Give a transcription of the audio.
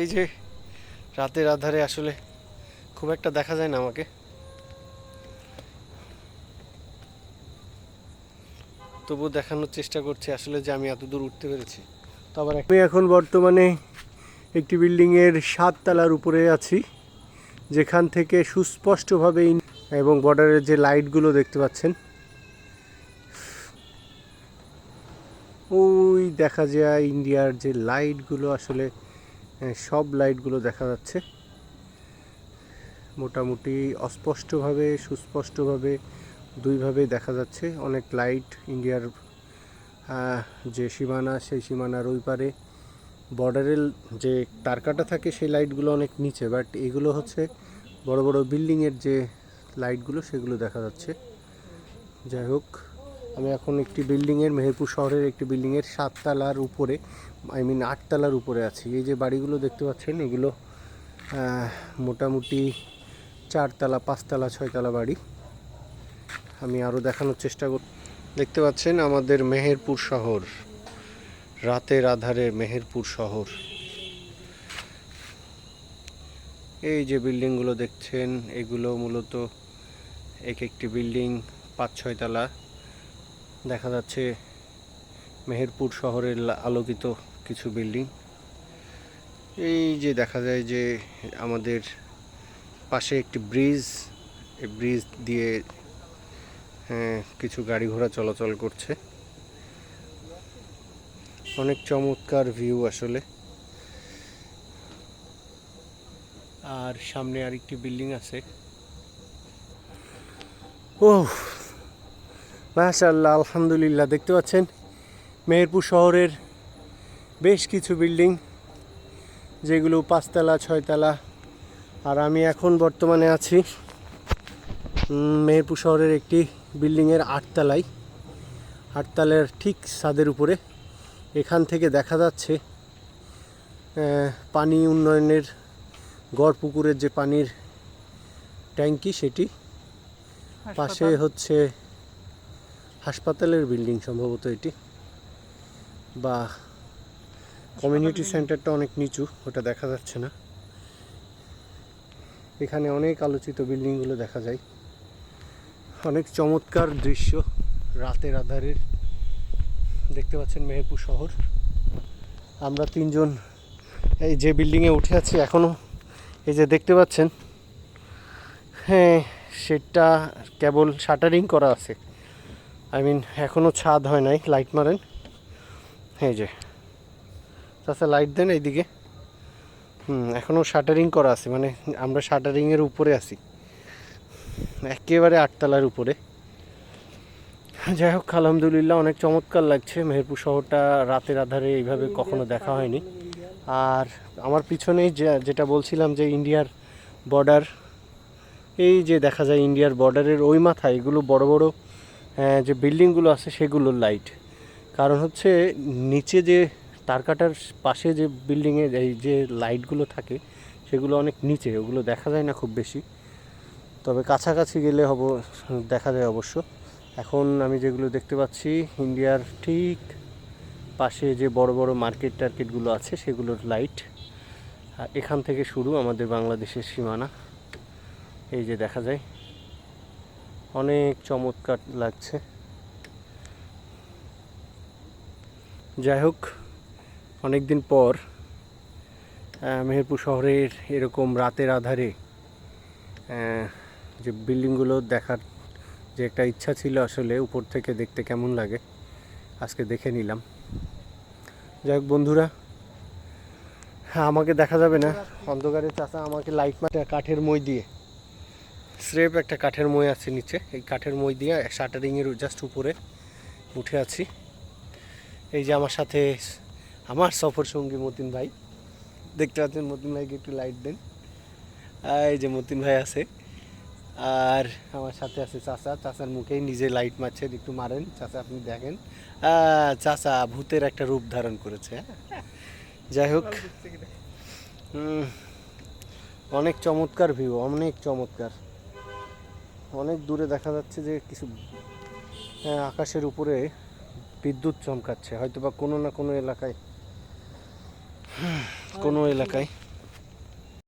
এই যে রাতের আধারে আসলে খুব একটা দেখা যায় না আমাকে। তবু দেখানোর চেষ্টা করছি আসলে যে আমি এত দূর উঠতে পেরেছি। তো আবার আমি এখন বর্তমানে একটি বিল্ডিংয়ের সাত তলার উপরে আছি, যেখান থেকে সুস্পষ্টভাবে এবং বর্ডারের যে লাইটগুলো দেখতে পাচ্ছেন। ওই দেখা যায় ইন্ডিয়ার যে লাইটগুলো আসলে সব লাইটগুলো দেখা যাচ্ছে। মোটামুটি অস্পষ্টভাবে, সুস্পষ্টভাবে, দুইভাবে দেখা যাচ্ছে। অনেক লাইট ইন্ডিয়ার যে সীমানা, সেই সীমানার ওই পারে। বর্ডারের যে তারকাটা থাকে, সেই লাইটগুলো অনেক নিচে, বাট এগুলো হচ্ছে বড় বড় বিল্ডিংয়ের যে লাইটগুলো, সেগুলো দেখা যাচ্ছে। যাই হোক আমি এখন একটি বিল্ডিংয়ের মেহেরপুর শহরের একটি বিল্ডিংয়ের সাততলার উপরে আই মিন আটতলার উপরে আছি। এই যে বাড়িগুলো দেখতে পাচ্ছেন, এগুলো মোটামুটি চারতলা, পাঁচতলা, ছয়তলা বাড়ি। আমি আরও দেখানোর চেষ্টা কর দেখতে পাচ্ছেন আমাদের মেহেরপুর শহর, রাতের আধারে মেহেরপুর শহর। এই যে বিল্ডিংগুলো দেখছেন, এগুলো মূলত এক একটি বিল্ডিং পাঁচ ছয়তলা দেখা যাচ্ছে মেহেরপুর শহরের আলোকিত কিছু বিল্ডিং। এই যে দেখা যায় যে আমাদের পাশে একটি ব্রিজ এই ব্রিজ দিয়ে হ্যাঁ, কিছু গাড়ি ঘোড়া চলাচল করছে। অনেক চমৎকার ভিউ আসলে। আর সামনে আরেকটি বিল্ডিং আছে। ও মাশাল্লাহ আলহামদুলিল্লাহ। দেখতে পাচ্ছেন মেহেরপুর শহরের বেশ কিছু বিল্ডিং যেগুলো পাঁচতলা ছয়তলা। আর আমি এখন বর্তমানে আছি মেহেরপুর শহরের একটি বিল্ডিংয়ের আটতলায়। আটতলার ঠিক ছাদের উপরে। এখান থেকে দেখা যাচ্ছে পানি উন্নয়নের গড় পুকুরের যে পানির ট্যাঙ্কি সেটি। পাশে হচ্ছে হাসপাতালের বিল্ডিং সম্ভবত এটি। বা কমিউনিটি সেন্টারটা অনেক নিচু ওটা দেখা যাচ্ছে না। এখানে অনেক আলোচিত বিল্ডিংগুলো দেখা যায়। অনেক চমৎকার দৃশ্য রাতের আধারের দেখতে পাচ্ছেন মেহেরপুর শহর। আমরা তিনজন এই যে বিল্ডিংয়ে উঠে আছি এখনও এই যে দেখতে পাচ্ছেন হ্যাঁ সেটা কেবল শাটারিং করা আছে। আই মিন এখনও ছাদ হয় নাই লাইট মারেন। এই যে। তাছাড়া লাইট দেন এইদিকে। হুম এখনও শাটারিং করা আছে মানে আমরা শাটারিংয়ের উপরে আছি। একেবারে আটতলার উপরে। যাই হোক, আলহামদুলিল্লাহ অনেক চমৎকার লাগছে। মেহেরপুর শহরটা রাতের আধারে এইভাবে কখনো দেখা হয়নি। আর আমার পিছনেই যেটা বলছিলাম যে ইন্ডিয়ার বর্ডার এই যে দেখা যায় ইন্ডিয়ার বর্ডারের ওই মাথায়, এগুলো বড় বড় যে বিল্ডিংগুলো আছে সেগুলোর লাইট কারণ হচ্ছে নিচে যে তারকাটার পাশে যে বিল্ডিংয়ে এই যে লাইটগুলো থাকে, সেগুলো অনেক নিচে, ওগুলো দেখা যায় না খুব বেশি। তবে কাছাকাছি গেলে হব, দেখা যায় অবশ্য। এখন আমি যেগুলো দেখতে পাচ্ছি, ইন্ডিয়ার ঠিক পাশে যে বড় বড় মার্কেট টার্কেটগুলো আছে, সেগুলোর লাইট এখান থেকে শুরু আমাদের বাংলাদেশের সীমানা। এই যে দেখা যায়। অনেক চমৎকার লাগছে। যাই হোক অনেক দিন পর মেহেরপুর শহরের এরকম রাতের আধারে যে বিল্ডিংগুলো দেখার যে একটা ইচ্ছা ছিল আসলে উপর থেকে দেখতে কেমন লাগে, আজকে দেখে নিলাম। যাই হোক বন্ধুরা হ্যাঁ আমাকে দেখা যাবে না। অন্ধকারে চাষা আমাকে লাইট মাঠে কাঠের মই দিয়ে। স্রেফ একটা কাঠের মই আছে নিচে। এই কাঠের মই দিয়ে শাটারিংয়ের জাস্ট উপরে উঠে আছি। এই যে আমার সাথে আমার সফর সঙ্গী মতিন ভাই। দেখতে পাচ্ছেন মতিন ভাইকে একটু লাইট দেন। এই যে মতিন ভাই আছে। আর আমার সাথে আছে চাচা। চাচার মুখেই নিজে লাইট মারছেন একটু মারেন। চাচা আপনি দেখেন। চাচা ভূতের একটা রূপ ধারণ করেছে হ্যাঁ। যাই হোক। অনেক চমৎকার ভিউ অনেক চমৎকার। অনেক দূরে দেখা যাচ্ছে যে কিছু হ্যাঁ, আকাশের উপরে বিদ্যুৎ চমকাচ্ছে হয়তো বা কোনো না কোনো এলাকায় কোনো এলাকায়।